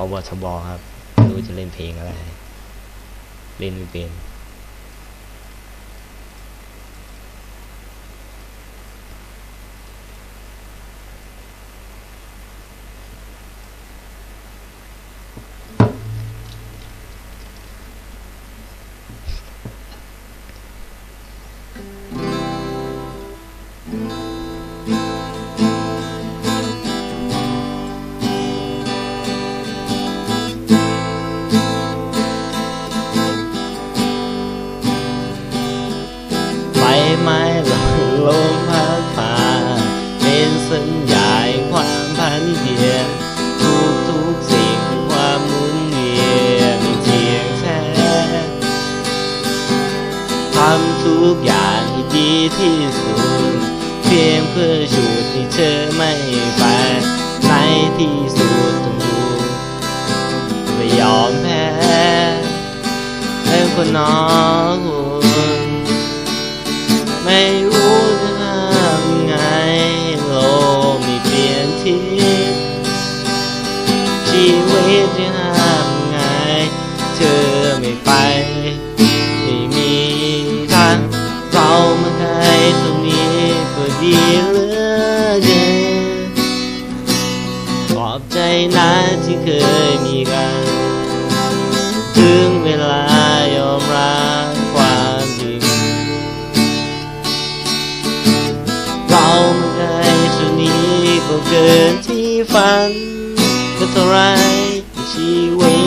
อบทบอครับรู้จะเล่นเพลงอะไร เล่นไม่เป็นไฟ ไม้หล่นลมพัดผ่านเป็นสัญญาแห่งความพันเพียนทุกทุกสิ่งความหมุนเวียนเทียงแท้ทำทุกอย่างให้ดีที่สุด เพียงเพื่อชุดที่เธอไม่ไปในที่สุดต้องรู้ไม่ยอมแพ้แล้วคนน้อง ไม่รู้จะทำไงโลกม่เปลี่ยนทิศชีวิตจะทำไง เธอไม่ไป ไม่มีทางเรามาใครตรงนี้ก็ดีเหลือเกินขอบใจนะที่เคยมีกัน ถึงเวลา ก็เกินที่ฝันก็เท่าไรชีวิต